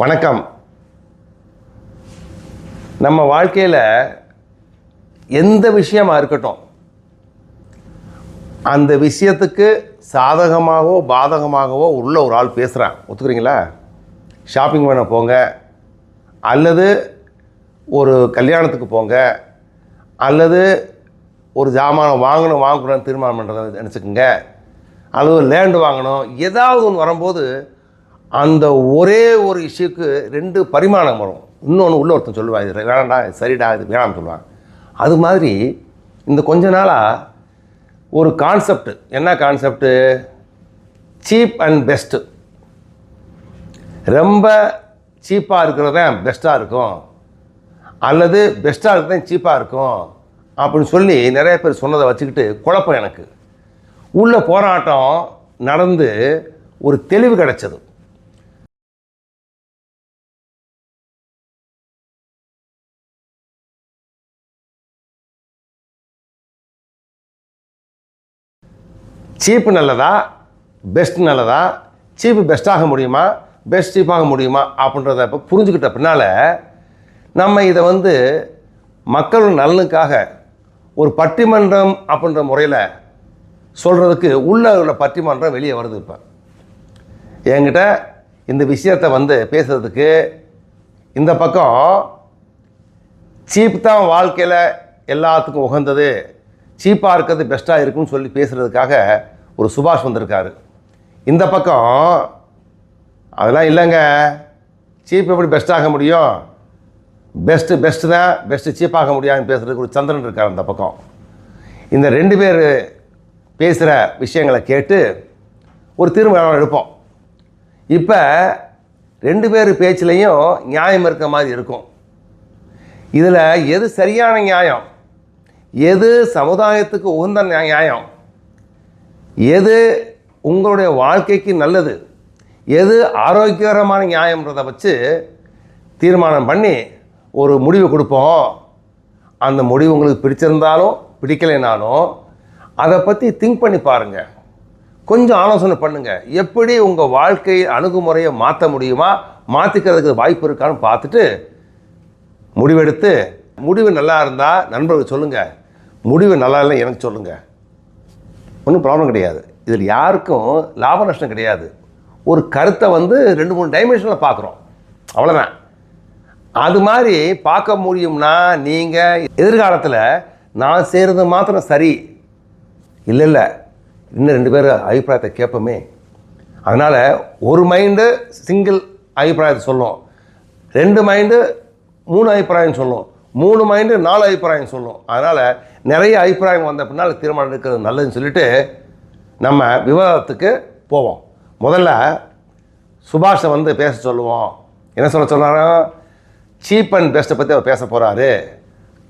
வணக்கம். நம்ம வாழ்க்கையில் எந்த விஷயமா இருக்கட்டும் அந்த விஷயத்துக்கு சாதகமாகவோ பாதகமாகவோ உள்ள ஒரு ஆள் பேசுகிறான் ஒத்துக்கிறீங்களா? ஷாப்பிங் பண்ண போங்க அல்லது ஒரு கல்யாணத்துக்கு போங்க அல்லது ஒரு ஜாமானம் வாங்கணும் வாங்கக்கூடாதுன்னு தீர்மானம் பண்ணுறதை நினச்சிக்கோங்க. அல்லது லேண்டு வாங்கணும் ஏதாவது ஒன்று வரும்போது அந்த ஒரே ஒரு இஷ்யூக்கு ரெண்டு பரிமாணம் வரும். இன்னொன்று உள்ள ஒருத்தன் சொல்லுவாள் இது வேணாண்டா சரிடா இது வேணாம்னு சொல்லுவான். அது மாதிரி இந்த கொஞ்ச நாளாக ஒரு கான்செப்ட் என்ன கான்செப்ட்டு சீப் அண்ட் பெஸ்ட்டு ரொம்ப சீப்பாக இருக்கிறது தான் பெஸ்ட்டாக இருக்கும். அல்லது பெஸ்ட்டாக இருக்கிறது தான் சீப்பாக இருக்கும். அப்படின்னு சொல்லி நிறைய பேர் சொன்னதை வச்சுக்கிட்டு குழப்பம் எனக்கு. உள்ள போராட்டம் நடந்து ஒரு தெளிவு கிடச்சது. சீப்பு நல்லதா? பெஸ்ட் நல்லதா? சீப்பு பெஸ்ட்டாக முடியுமா? பெஸ்ட் சீப்பாக முடியுமா? அப்படின்றத இப்போ புரிஞ்சுக்கிட்ட பின்னால் நம்ம இதை வந்து மக்கள் நலனுக்காக ஒரு பட்டிமன்றம் அப்படின்ற முறையில் சொல்கிறதுக்கு உள்ள உள்ள பட்டிமன்றம் வெளியே வருது இப்போ. என்கிட்ட இந்த விஷயத்தை வந்து பேசுகிறதுக்கு இந்த பக்கம் சீப் தான் வாழ்க்கையில் எல்லாத்துக்கும் உகந்தது சீப்பாக இருக்கிறது பெஸ்ட்டாக இருக்குன்னு சொல்லி பேசுகிறதுக்காக ஒரு சுபாஷ் வந்திருக்காரு. இந்த பக்கம் அதெல்லாம் இல்லைங்க. சீப் எப்படி பெஸ்ட்டாக முடியும்? பெஸ்ட்டு பெஸ்ட்டு தான் பெஸ்ட்டு சீப்பாக முடியாதுன்னு பேசுகிறதுக்கு ஒரு சந்திரன் இருக்கார் அந்த பக்கம். இந்த ரெண்டு பேர் பேசுகிற விஷயங்களை கேட்டு ஒரு தீர்மானம் எடுப்போம். இப்போ ரெண்டு பேர் பேச்சிலையும் நியாயம் இருக்க மாதிரி இருக்கும். இதில் எது சரியான நியாயம்? எது சமுதாயத்துக்கு உகந்த நியாயம்? எது உங்களுடைய வாழ்க்கைக்கு நல்லது? எது ஆரோக்கியகரமான நியாயம்ன்றதை வச்சு தீர்மானம் பண்ணி ஒரு முடிவு கொடுப்போம். அந்த முடிவு உங்களுக்கு பிடிச்சிருந்தாலும் பிடிக்கலைனாலும் அதை பற்றி திங்க் பண்ணி பாருங்கள் கொஞ்சம் ஆலோசனை பண்ணுங்கள் எப்படி உங்கள் வாழ்க்கை அணுகுமுறையை மாற்ற முடியுமா? மாற்றிக்கிறதுக்கு வாய்ப்பு இருக்கான்னு பார்த்துட்டு முடிவெடுத்து முடிவு நல்லா இருந்தால் நண்பர்கள் சொல்லுங்கள் முடிவு நல்லா இல்லை எனக்கு சொல்லுங்கள் ஒன்றும் ப்ராப்ளம் கிடையாது. இதில் யாருக்கும் லாப நஷ்டம் கிடையாது. ஒரு கருத்தை வந்து ரெண்டு மூணு டைமென்ஷனில் பார்க்குறோம். அவ்வளோதான் அது மாதிரி பார்க்க முடியும்னா நீங்கள் எதிர்காலத்தில் நான் செய்கிறது மாத்திரம் சரி. இல்லை இல்லை. இன்னும் ரெண்டு பேர் அபிப்பிராயத்தை கேட்போமே. அதனால் ஒரு மைண்டு சிங்கிள் அபிப்பிராயத்தை சொல்லும். ரெண்டு மைண்டு மூணு அபிப்பிராயம் சொல்லும். மூணு மைண்டு நாலு அபிப்பிராயம் சொல்லும். அதனால் நிறைய அபிப்பிராயம் வந்த பின்னால் தீர்மானம் எடுக்கிறது நல்லதுன்னு சொல்லிட்டு நம்ம விவாதத்துக்கு போவோம். முதல்ல சுபாஷை வந்து பேச சொல்லுவோம். என்ன சொல்ல சொன்னாரோ? சீப் அண்ட் பெஸ்ட்டை பற்றி அவர் பேச போகிறாரு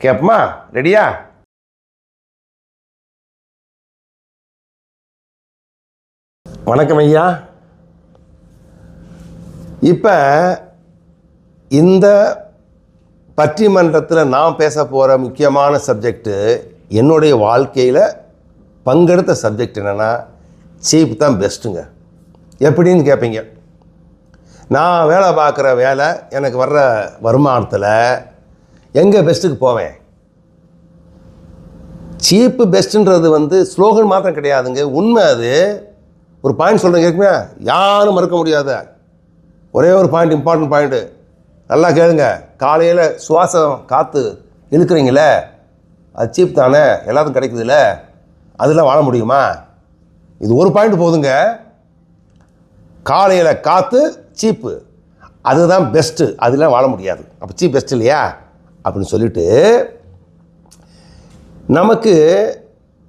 கேட்போமா ரெடியா? வணக்கம் ஐயா. இப்போ இந்த பட்டிமன்றத்தில் நான் பேச போகிற முக்கியமான சப்ஜெக்ட்டு என்னுடைய வாழ்க்கையில் பங்கெடுத்த சப்ஜெக்ட் என்னென்னா சீப் தான் பெஸ்ட்டுங்க எப்படின்னு கேட்பீங்க நான் வேலை பார்க்குற வேலை எனக்கு வர்ற வருமானத்தில் எங்கே பெஸ்ட்டுக்கு போவேன்? சீப்பு பெஸ்ட்டுன்றது வந்து ஸ்லோகன் மாத்திரம் கிடையாதுங்க. உண்மை அது. ஒரு பாயிண்ட் சொல்கிறேன் கேட்குமே யாரும் மறுக்க முடியாத. ஒரே ஒரு பாயிண்ட் இம்பார்ட்டன்ட் பாயிண்ட்டு நல்லா கேளுங்க. காலையில் சுவாசம் காற்று இழுக்கிறீங்களே அது சீப் தானே எல்லாத்துக்கும் கிடைக்குதுல்ல அதெல்லாம் வாழ முடியுமா? இது ஒரு பாயிண்ட் போதுங்க. காலையில் காற்று சீப்பு அதுதான் பெஸ்ட்டு அதெல்லாம் வாழ முடியாது. அப்போ சீப் பெஸ்ட் இல்லையா? அப்படின்னு சொல்லிட்டு நமக்கு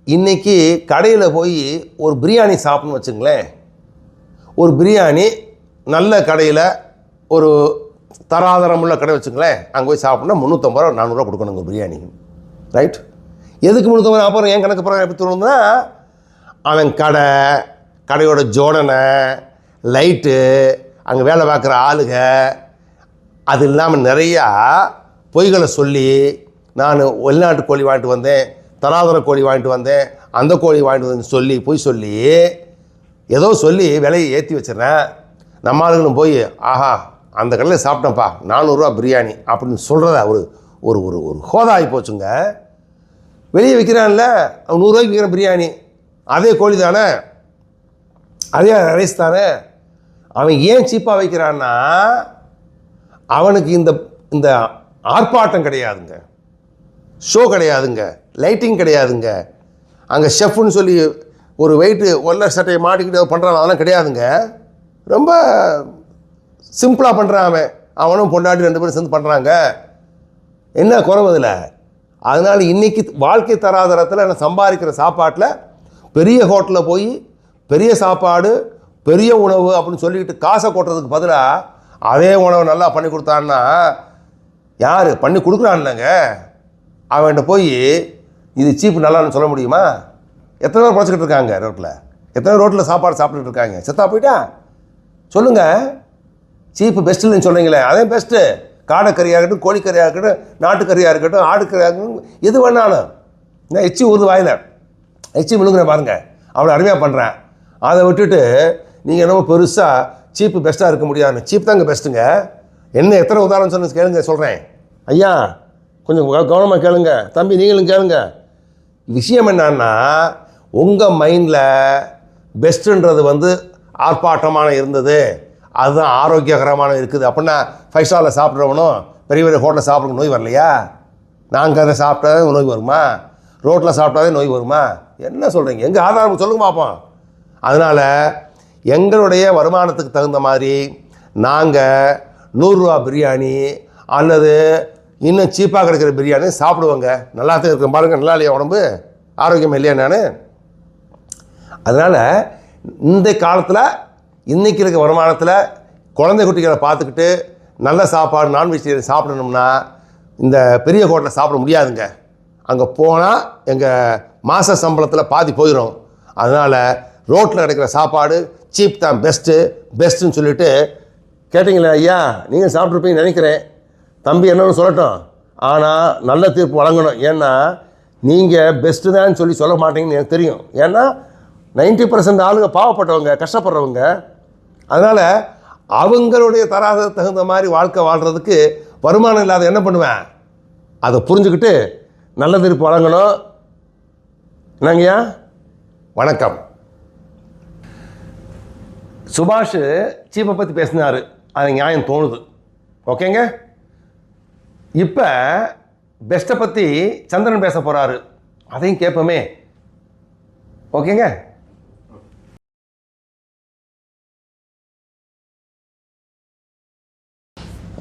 இன்றைக்கி கடையில் போய் ஒரு பிரியாணி சாப்பிட்ணும்னு வச்சுங்களேன். ஒரு பிரியாணி நல்ல கடையில் ஒரு தராதரமுள்ள கடை வச்சுங்களேன். அங்கே போய் சாப்பிட்னா முந்நூற்றம்பது ரூபா நானூறுரூவா கொடுக்கணுங்க பிரியாணி. ரைட் எதுக்கு முந்நூற்றம்பது அப்புறம் ஏன் கணக்கு பிரகாரம் எப்படி தோணுதுன்னா அவன் கடை கடையோட ஜோடனை லைட்டு அங்கே வேலை பார்க்குற ஆளுக அது இல்லாமல் நிறையா பொய்களை சொல்லி நான் வெளிநாட்டு கோழி வாங்கிட்டு வந்தேன் தராதர கோழி வாங்கிட்டு வந்தேன் அந்த கோழி வாங்கிட்டு வந்து சொல்லி பொய் சொல்லி ஏதோ சொல்லி விலையை ஏற்றி வச்சிடுறேன். நம்ம ஆளுங்களும் போய் ஆஹா அந்த கடையில் சாப்பிட்டேன்ப்பா நானூறுரூவா பிரியாணி அப்படின்னு சொல்கிறத ஒரு ஒரு ஒரு ஒரு ஹோதாகி போச்சுங்க. வெளியே விற்கிறான்ல அவன் நூறுரூவாய்க்கு விற்கிற பிரியாணி. அதே கோழி தானே அதே ரைஸ் தானே அவன் ஏன் சீப்பாக வைக்கிறான்னா அவனுக்கு இந்த இந்த ஆர்ப்பாட்டம் கிடையாதுங்க. ஷோ கிடையாதுங்க. லைட்டிங் கிடையாதுங்க. அங்கே ஷெஃப்னு சொல்லி ஒரு வெயிட்டு ஒல்ல சட்டையை மாட்டிக்கிட்டு பண்ணுறான் அதெல்லாம் கிடையாதுங்க. ரொம்ப சிம்பிளாக பண்ணுறான் அவன். அவனும் பொண்டாட்டி ரெண்டு பேரும் சேர்ந்து பண்ணுறாங்க என்ன குறவு அதில்? அதனால் இன்றைக்கி வாழ்க்கை தராதரத்தில் நான் சம்பாதிக்கிற சாப்பாட்டில் பெரிய ஹோட்டலில் போய் பெரிய சாப்பாடு பெரிய உணவு அப்படின்னு சொல்லிக்கிட்டு காசை கொட்டுறதுக்கு பதிலாக அதே உணவை நல்லா பண்ணி கொடுத்தான்னா யார்? பண்ணி கொடுக்குறான்லங்க. அவன்கிட்ட போய் இது சீப்பு நல்லான்னு சொல்ல முடியுமா? எத்தனை பேர் குறைச்சிக்கிட்டு இருக்காங்க ரோட்டில் எத்தனை ரோட்டில் சாப்பாடு சாப்பிட்டுட்டு இருக்காங்க? செத்தா போயிட்டா? சொல்லுங்கள் சீப்பு பெஸ்ட்டுன்னு சொல்கிறீங்களே அதே பெஸ்ட்டு காடைக்கறியாக இருக்கட்டும் கோழிக்கறியாக இருக்கட்டும் நாட்டுக்கறியாக இருக்கட்டும் ஆடுக்கறியாக இருக்கட்டும் எது வேணாலும். நான் எச்சி ஊது வாயில எச்சி விழுங்குறேன் பாருங்க. அவ்வளோ அருமையாக பண்ணுறேன் அதை விட்டுட்டு நீங்கள் என்னமோ பெருசாக சீப்பு பெஸ்ட்டாக இருக்க முடியாது சீப் தாங்க பெஸ்ட்டுங்க என்ன எத்தனை உதாரணம் சொன்ன கேளுங்க சொல்கிறேன் ஐயா கொஞ்சம் கவனமாக கேளுங்க. தம்பி நீங்களும் கேளுங்க. விஷயம் என்னன்னா உங்கள் மைண்டில் பெஸ்ட்டுன்றது வந்து ஆர்ப்பாட்டமான இருந்தது. அதுதான் ஆரோக்கியகரமான இருக்குது. அப்படின்னா ஃபைவ் ஸ்டாரில் சாப்பிட்றவனும் பெரிய பெரிய ஹோட்டலில் சாப்பிட்ற நோய் வரலையா? நாங்கள் அதை சாப்பிட்டாதே நோய் வருமா? ரோட்டில் சாப்பிட்டாதே நோய் வருமா? என்ன சொல்கிறீங்க எங்கள் ஆதாரம் சொல்லுங்க பார்ப்போம் அதனால் எங்களுடைய வருமானத்துக்கு தகுந்த மாதிரி நாங்கள் நூறுரூவா பிரியாணி அல்லது இன்னும் சீப்பாக கிடைக்கிற பிரியாணி சாப்பிடுவோங்க. நல்லா தான் இருக்கும். பாருங்க நல்லா இல்லையா உடம்பு? ஆரோக்கியம் இல்லையா நான்? அதனால் இந்த காலத்தில் இன்றைக்கி இருக்க வருமானத்தில் குழந்தை குட்டிகளை பார்த்துக்கிட்டு நல்ல சாப்பாடு நான்வெஜிடேரியன் சாப்பிடணும்னா இந்த பெரிய ஹோட்டலில் சாப்பிட முடியாதுங்க. அங்கே போனால் எங்கள் மாத சம்பளத்தில் பாதி போயிடும் அதனால் ரோட்டில் கிடைக்கிற சாப்பாடு சீப் தான் பெஸ்ட்டு பெஸ்ட்டுன்னு சொல்லிவிட்டு கேட்டிங்களே ஐயா நீங்கள் சாப்பிட்ருப்பீங்கன்னு நினைக்கிறேன். தம்பி என்னன்னு சொல்லட்டும்? ஆனால் நல்ல தீர்ப்பு வழங்கணும். ஏன்னா நீங்கள் பெஸ்ட்டு தான் சொல்லி சொல்ல மாட்டீங்கன்னு எனக்கு தெரியும். ஏன்னா 90% பர்சன்ட் ஆளுங்க பாவப்பட்டவங்க கஷ்டப்படுறவங்க அதனால் அவங்களுடைய தராசத்துக்கு தகுந்த மாதிரி வாழ்க்கை வாழ்கிறதுக்கு வருமானம் இல்லாத என்ன பண்ணுவேன்? அதை புரிஞ்சுக்கிட்டு நல்ல திருப்பி வழங்கணும். என்னங்கய்யா வணக்கம். சுபாஷ் சீப்பை பற்றி பேசினார். அது நியாயம் தோணுது. ஓகேங்க? இப்போ பெஸ்ட்டை பற்றி சந்திரன் பேச போகிறாரு அதையும் கேட்போமே. ஓகேங்க?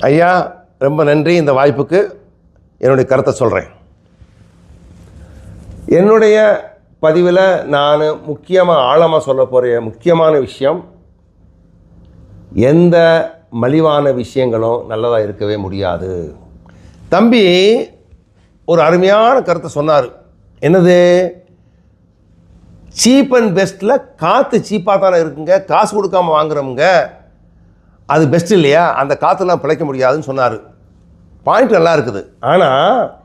ஐயா ரொம்ப நன்றி. இந்த வாய்ப்புக்கு என்னுடைய கருத்தை சொல்கிறேன் என்னுடைய பதிவில் நான் முக்கியமாக ஆழமாக சொல்ல போகிற முக்கியமான விஷயம் எந்த மலிவான விஷயங்களும் நல்லதாக இருக்கவே முடியாது. தம்பி ஒரு அருமையான கருத்தை சொன்னார். என்னது? சீப் அண்ட் பெஸ்ட்டில் காற்று சீப்பாக தானே இருக்குங்க காசு கொடுக்காம வாங்குறவங்க அது பெஸ்ட் இல்லையா? அந்த காற்றுலாம் பிழைக்க முடியாதுன்னு சொன்னார். பாயிண்ட் நல்லா இருக்குது. ஆனால்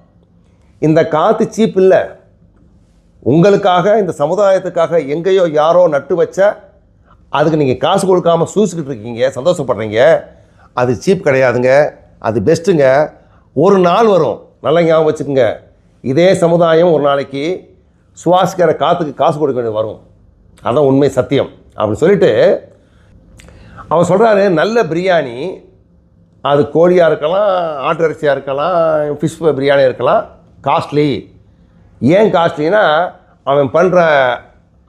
இந்த காற்று சீப் இல்லை. உங்களுக்காக இந்த சமுதாயத்துக்காக எங்கேயோ யாரோ நட்டு வச்ச அதுக்கு நீங்கள் காசு கொடுக்காம சூசிக்கிட்டு இருக்கீங்க சந்தோஷப்படுறீங்க அது சீப் கிடையாதுங்க. அது பெஸ்ட்டுங்க ஒரு நாள் வரும். நல்லா ஞாபகம் வச்சுக்கோங்க. இதே சமுதாயம் ஒரு நாளைக்கு சுவாசிக்கிற காற்றுக்கு காசு கொடுக்க வேண்டியது வரும். அதான் உண்மை சத்தியம். அப்படின்னு சொல்லிட்டு அவர் சொல்கிறாரு நல்ல பிரியாணி. அது கோழியாக இருக்கலாம் ஆட்டரிசியாக இருக்கலாம் ஃபிஷ் பிரியாணியாக இருக்கலாம் காஸ்ட்லி ஏன் காஸ்ட்லினா அவன் பண்ணுற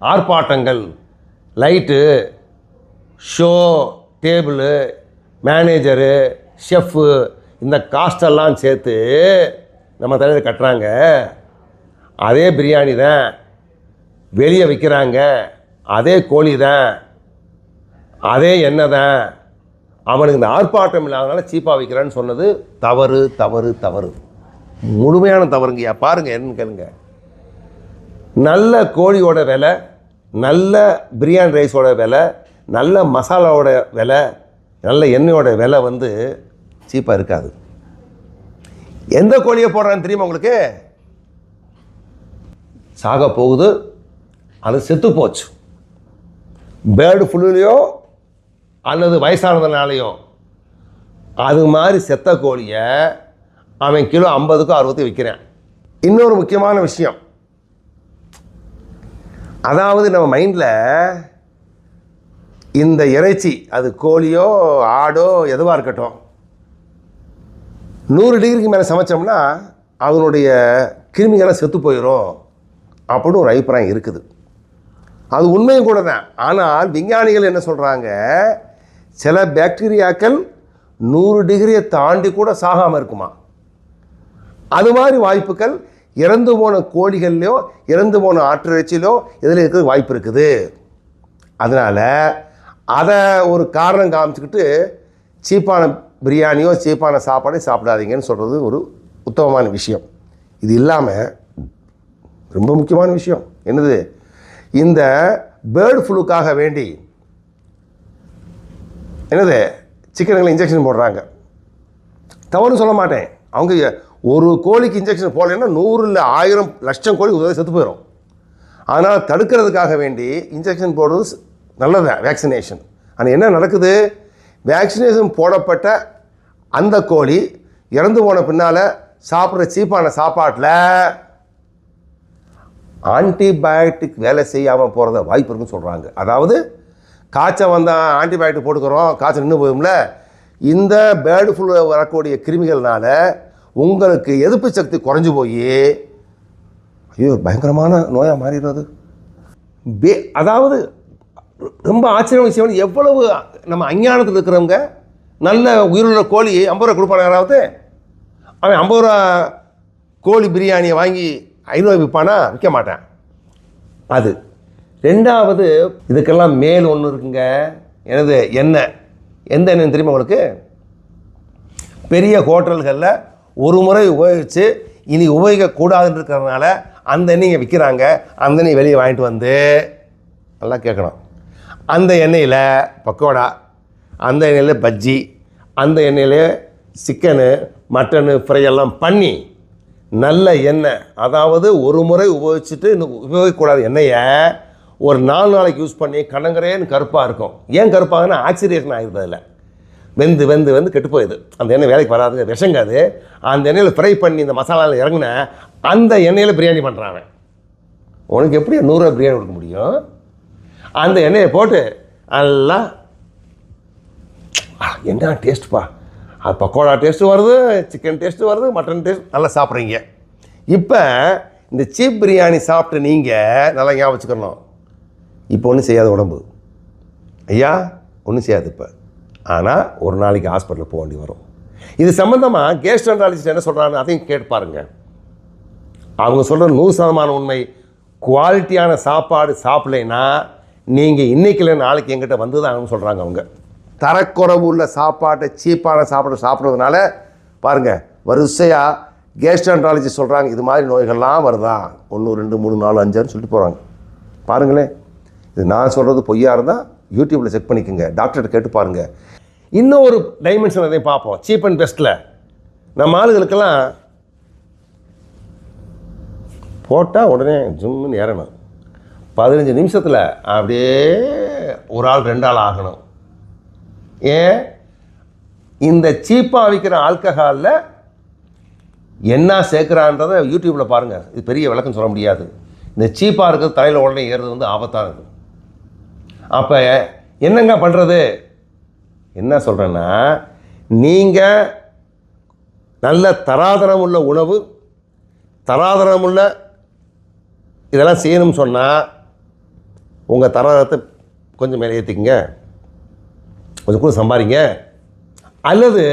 ஆர்ப்பாட்டங்கள் light show table manager chef இந்த காஸ்டெல்லாம் சேர்த்து நம்ம தலைவர் கட்டுறாங்க. அதே பிரியாணி தான் வெளியே விற்கிறாங்க அதே கோழி தான் அதே என்னதான்? தான் அவனுக்கு இந்த ஆர்ப்பாட்டம் இல்லாதனால சீப்பாக வைக்கிறான்னு சொன்னது தவறு தவறு தவறு. முழுமையான தவறுங்கய்யா. பாருங்க என்னன்னு கேளுங்க. நல்ல கோழியோட விலை நல்ல பிரியாணி ரைஸோட விலை நல்ல மசாலாவோட விலை நல்ல எண்ணெயோட விலை வந்து சீப்பாக இருக்காது. எந்த கோழியை போடுறான்னு தெரியுமா உங்களுக்கு? சாக போகுது அது செத்து போச்சு. பேர்டு ஃபுல்லுலேயோ அல்லது வயசானதுனாலையோ அது மாதிரி செத்த கோழியை அவன் கிலோ ஐம்பதுக்கும் அறுபதுக்கும் விற்கிறேன். இன்னொரு முக்கியமான விஷயம். அதாவது நம்ம மைண்டில் இந்த இறைச்சி அது கோழியோ ஆடோ எதுவாக இருக்கட்டும் நூறு டிகிரிக்கு மேலே சமைச்சோம்னா அதனுடைய கிருமிகள்லாம் செத்து போயிடும் அப்படின்னு ஒரு அபிப்பிராயம் இருக்குது. அது உண்மையும் கூட தான் ஆனால் விஞ்ஞானிகள் என்ன சொல்கிறாங்க சில பாக்டீரியாக்கள் நூறு டிகிரியை தாண்டி கூட சாகாமல் இருக்குமா? அது மாதிரி வாய்ப்புகள் இறந்து போன கோழிகள்லையோ இறந்து போன ஆற்றிறைச்சிலோ இதில் இருக்கிறது வாய்ப்பு இருக்குது. அதனால் அதை ஒரு காரணம் காமிச்சுக்கிட்டு சீப்பான பிரியாணியோ சீப்பான சாப்பாடே சாப்பிடாதீங்கன்னு சொல்கிறது ஒரு உத்தமமான விஷயம். இது இல்லாமல் ரொம்ப முக்கியமான விஷயம். என்னது? இந்த பேர்டு ஃப்ளூக்காக வேண்டி என்னது? சிக்கனுங்களை இன்ஜெக்ஷன் போடுறாங்க. தவறுன்னு சொல்ல மாட்டேன். அவங்க ஒரு கோழிக்கு இன்ஜெக்ஷன் போடலைன்னா நூறு இல்லை ஆயிரம் லட்சம் கோழி உதவி செத்து போயிடும் ஆனால் தடுக்கிறதுக்காக வேண்டி இன்ஜெக்ஷன் போடுறது நல்லது வேக்சினேஷன் ஆனால் என்ன நடக்குது? வேக்சினேஷன் போடப்பட்ட அந்த கோழி இறந்து போன பின்னால் சாப்பிட்ற சீப்பான சாப்பாட்டில் ஆன்டிபயோட்டிக் வேலை செய்யாமல் போகிறத வாய்ப்பு இருக்குன்னு சொல்கிறாங்க அதாவது காய்ச்சல் வந்தால் ஆன்டிபயோட்டிக் போட்டுக்கிறோம் காய்ச்சல் நின்று போயும்ல இந்த பேர்டு ஃப்ளூ வரக்கூடிய கிருமிகள்னால உங்களுக்கு எதிர்ப்பு சக்தி குறைஞ்சு போய் ஐயோ பயங்கரமான நோயாக மாறிடுறது பே அதாவது ரொம்ப ஆச்சரியம் விஷயம் எவ்வளவு நம்ம அஞ்ஞானத்தில் இருக்கிறவங்க நல்ல உயிருள்ள கோழி ஐம்பது ரூபா கொடுப்பான யாராவது? அவன் ஐம்பது ரூபா கோழி பிரியாணியை வாங்கி ஐநூறு விற்பானா விற்க மாட்டான். அது. ரெண்டாவது இதுக்கெல்லாம் மேல் ஒன்று இருக்குங்க. எனது எண்ணெய். எந்த எண்ணெய் தெரியுமா உங்களுக்கு? பெரிய ஹோட்டல்களில் ஒரு முறை உபயோகித்து இனி உபயோகிக்கக்கூடாதுன்னு இருக்கிறதுனால அந்த எண்ணெயை விற்கிறாங்க அந்த எண்ணெய் வெளியே வாங்கிட்டு வந்து நல்லா கேட்கணும். அந்த எண்ணெயில் பக்கோடா அந்த எண்ணெயில் பஜ்ஜி அந்த எண்ணெயில் சிக்கனு மட்டனு ஃப்ரை எல்லாம் பண்ணி நல்ல எண்ணெய். அதாவது ஒரு முறை உபயோகிச்சுட்டு இன்னும் உபயோகிக்கக்கூடாத எண்ணெயை ஒரு நாலு நாளைக்கு யூஸ் பண்ணி கண்ணங்கரேன்னு கருப்பாக இருக்கும். ஏன் கருப்பாகனா ஆக்சிடேஷன் ஆகிருது அதில் வெந்து வெந்து வெந்து கெட்டு போயிடுது. அந்த எண்ணெய் வேலைக்கு வராது விஷங்காது. அந்த எண்ணெயில் ஃப்ரை பண்ணி இந்த மசாலாவில் இறங்கின அந்த எண்ணெயில் பிரியாணி பண்ணுறான் உனக்கு எப்படி நூறுரூவா பிரியாணி கொடுக்க முடியும்? அந்த எண்ணெயை போட்டு நல்லா என்ன டேஸ்ட்ப்பா அது பக்கோடா டேஸ்ட்டு வருது சிக்கன் டேஸ்ட்டு வருது மட்டன் டேஸ்ட் நல்லா சாப்பிட்றீங்க. இப்போ இந்த சீப் பிரியாணி சாப்பிட்டு நீங்கள் நல்லா ஞாபகம் வச்சுக்கணும். இப்போ ஒன்றும் செய்யாத உடம்பு. ஐயா ஒன்றும் செய்யாது இப்போ. ஆனால் ஒரு நாளைக்கு ஹாஸ்பிட்டல் போக வேண்டி வரும். இது சம்மந்தமாக கேஸ்ட்ரண்டாலஜிஸ்ட் என்ன சொல்கிறாங்க அதையும் கேட்பாருங்க அவங்க சொல்கிற நூறு சதமான உண்மை குவாலிட்டியான சாப்பாடு சாப்பிடலைன்னா நீங்கள் இன்றைக்கில் நாளைக்கு எங்கிட்ட வந்து தான் சொல்கிறாங்க அவங்க. தரக்குறைவு உள்ள சாப்பாட்டை சீப்பான சாப்பாடு சாப்பிட்றதுனால பாருங்கள் வரிசையாக கேஸ்ட்ரண்டாலஜி சொல்கிறாங்க இது மாதிரி நோய்கள்லாம் வருதா? ஒன்று ரெண்டு மூணு நாலு அஞ்சான்னு சொல்லிட்டு போகிறாங்க பாருங்களேன். இது நான் சொல்கிறது பொய்யா இருந்தால் யூடியூப்பில் செக் பண்ணிக்கோங்க. டாக்டர்கிட்ட கேட்டு பாருங்கள் இன்னும் ஒரு டைமென்ஷன் அதையும் பார்ப்போம். சீப் அண்ட் பெஸ்ட்டில் நம்ம ஆளுகளுக்கெல்லாம் போட்டால் உடனே ஜும்முன்னு ஏறணும். பதினஞ்சு நிமிஷத்தில் அப்படியே ஒரு ஆள் ரெண்டு ஆள் ஆகணும். ஏன்? இந்த சீப்பாக விற்கிற ஆல்கஹாலில் என்ன சேர்க்குறான்றதை யூடியூப்பில் பாருங்கள் இது பெரிய விளக்கம் சொல்ல முடியாது. இந்த சீப்பாக இருக்கிறது தலையில் உடனே ஏறுறது வந்து ஆபத்தாக இருக்குது. அப்போ என்னங்க பண்ணுறது என்ன சொல்கிறேன்னா நீங்கள் நல்ல தராதரம் உள்ள உணவு தராதரம் உள்ள இதெல்லாம் செய்யணும்னு சொன்னால் உங்கள் தராதரத்தை கொஞ்சம் மேலே ஏற்றிக்கங்க கொஞ்சம் கூட சம்பாதிங்க. அல்லது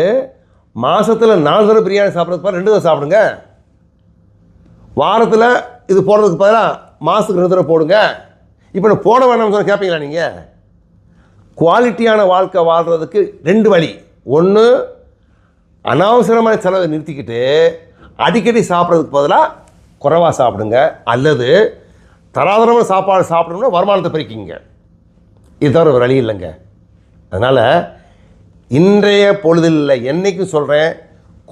மாதத்தில் நாலு தடவை பிரியாணி சாப்பிட்றதுக்கு ரெண்டு தடவை சாப்பிடுங்க. வாரத்தில் இது போடுறதுக்கு பதிலாக மாதத்துக்கு ரெண்டு தடவை போடுங்க. இப்போ நான் போட வேணாம்னு சொன்ன கேட்பீங்களா நீங்கள் குவாலிட்டியான வாழ்க்கை வாழ்கிறதுக்கு ரெண்டு வழி. ஒன்று அனாவசரமான செலவை நிறுத்திக்கிட்டு அடிக்கடி சாப்பிட்றதுக்கு பதிலாக குறைவாக சாப்பிடுங்க. அல்லது தராதரமான சாப்பாடு சாப்பிடணும்னா வருமானத்தை பெருக்கிங்க இது தவிர ஒரு வழி இல்லைங்க. அதனால் இன்றைய பொழுதில் இல்லை என்றைக்கும் சொல்கிறேன்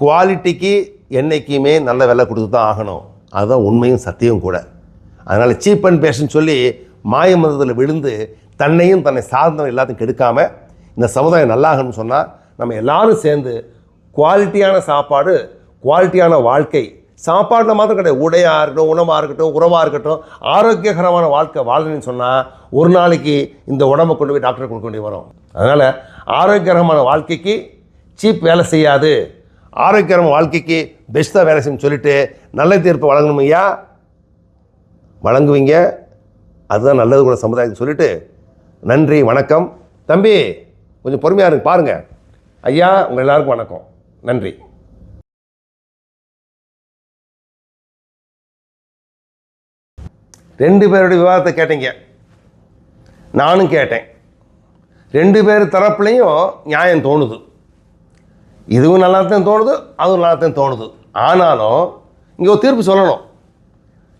குவாலிட்டிக்கு என்றைக்குமே நல்ல விலை கொடுத்து தான் ஆகணும். அதுதான் உண்மையும் சத்தியம் கூட. அதனால் சீப் அண்ட் பேஸ்ட்னு சொல்லி மாயமதத்தில் விழுந்து தன்னையும் தன்னை சார்ந்தவன் எல்லாத்தையும் கெடுக்காம இந்த சமுதாயம் நல்லாகணும்னு சொன்னால் நம்ம எல்லாரும் சேர்ந்து குவாலிட்டியான சாப்பாடு குவாலிட்டியான வாழ்க்கை சாப்பாட்டில் மாத்திரம் கிடையாது. உடையாக இருக்கட்டும் உணவாக இருக்கட்டும் உறவாக இருக்கட்டும் ஆரோக்கியகரமான வாழ்க்கை வாழணும்னு சொன்னால் ஒரு நாளைக்கு இந்த உடம்பை கொண்டு போய் டாக்டர் கொடுக்க வேண்டி வரும். அதனால் ஆரோக்கியகரமான வாழ்க்கைக்கு சீப் வேலை செய்யாது. ஆரோக்கியகரமான வாழ்க்கைக்கு பெஸ்ட்டாக வேலை செய்யணும்னு சொல்லிட்டு நல்ல தீர்ப்பு வழங்கணும் ஐயா வழங்குவீங்க. அதுதான் நல்லது கூட சமுதாயத்துக்கு சொல்லிட்டு நன்றி வணக்கம். தம்பி கொஞ்சம் பொறுமையாக இருக்கு பாருங்கள் ஐயா உங்கள் எல்லாருக்கும் வணக்கம். நன்றி. ரெண்டு பேருடைய விவாதத்தை கேட்டீங்க. நானும் கேட்டேன். ரெண்டு பேர் தரப்புலையும் நியாயம் தோணுது. இதுவும் நல்லா தான் தோணுது அதுவும் நல்லா தான் தோணுது. ஆனாலும் இங்கே ஒரு தீர்ப்பு சொல்லணும்.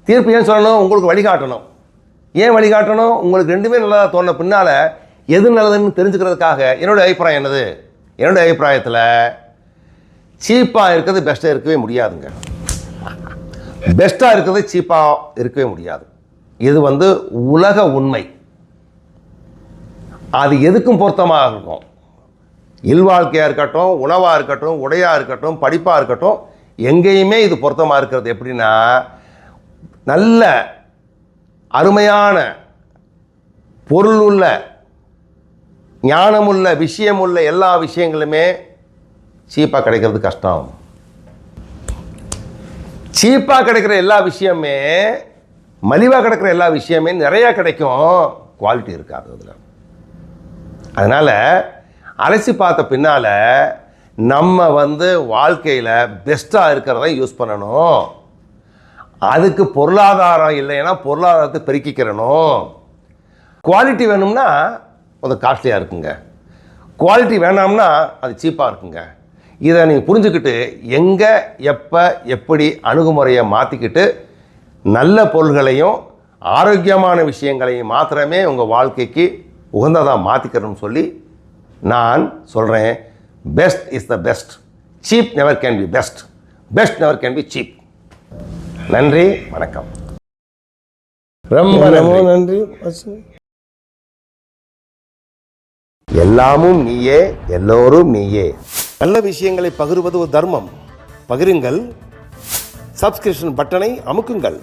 தீர்ப்பு ஏன் சொல்லணும்? உங்களுக்கு வழிகாட்டணும். ஏன் வழிகாட்டணும்? உங்களுக்கு ரெண்டுமே நல்லதாக தோணுன பின்னால் எது நல்லதுன்னு தெரிஞ்சுக்கிறதுக்காக என்னோடய அபிப்பிராயம் என்னது? என்னோடய அபிப்பிராயத்தில் சீப்பாக இருக்கிறது பெஸ்ட்டாக இருக்கவே முடியாதுங்க. பெஸ்ட்டாக இருக்கிறது சீப்பாக இருக்கவே முடியாது. இது வந்து உலக உண்மை. அது எதுக்கும் பொருத்தமாக இருக்கும்? இல்வாழ்க்கையாக இருக்கட்டும் உணவாக இருக்கட்டும் உடையாக இருக்கட்டும் படிப்பாக இருக்கட்டும் எங்கேயுமே இது பொருத்தமாக இருக்கிறது எப்படின்னா நல்ல அருமையான பொருள் உள்ள ஞானமுள்ள விஷயமுள்ள எல்லா விஷயங்களுமே சீப்பாக கிடைக்கிறது கஷ்டம். சீப்பாக கிடைக்கிற எல்லா விஷயமே மலிவாக கிடைக்கிற எல்லா விஷயமே நிறையா கிடைக்கும். குவாலிட்டி இருக்காது அதில். அதனால் அலசி பார்த்த பின்னால் நம்ம வந்து வாழ்க்கையில் பெஸ்ட்டாக இருக்கிறத யூஸ் பண்ணணும். அதுக்கு பொருளாதாரம் இல்லைன்னா பொருளாதாரத்தை பெருக்கிக்கிறணும். குவாலிட்டி வேணும்னா அது காஸ்ட்லியாக இருக்குங்க. குவாலிட்டி வேணாம்னா அது சீப்பாக இருக்குங்க. இதை நீங்கள் புரிஞ்சுக்கிட்டு எங்கே எப்போ எப்படி அணுகுமுறையை மாற்றிக்கிட்டு நல்ல பொருள்களையும் ஆரோக்கியமான விஷயங்களையும் மாத்திரமே உங்கள் வாழ்க்கைக்கு உகந்ததாக மாற்றிக்கிறோம்னு சொல்லி நான் சொல்கிறேன் best is the best cheap never can be best best never can be cheap நன்றி. வணக்கம். ரொம்ப நன்றி. எல்லாமும் நீயே எல்லோரும் நீயே. நல்ல விஷயங்களை பகிர்வது ஒரு தர்மம். பகிருங்கள். சப்ஸ்கிரிப்ஷன் பட்டனை அமுக்குங்கள்.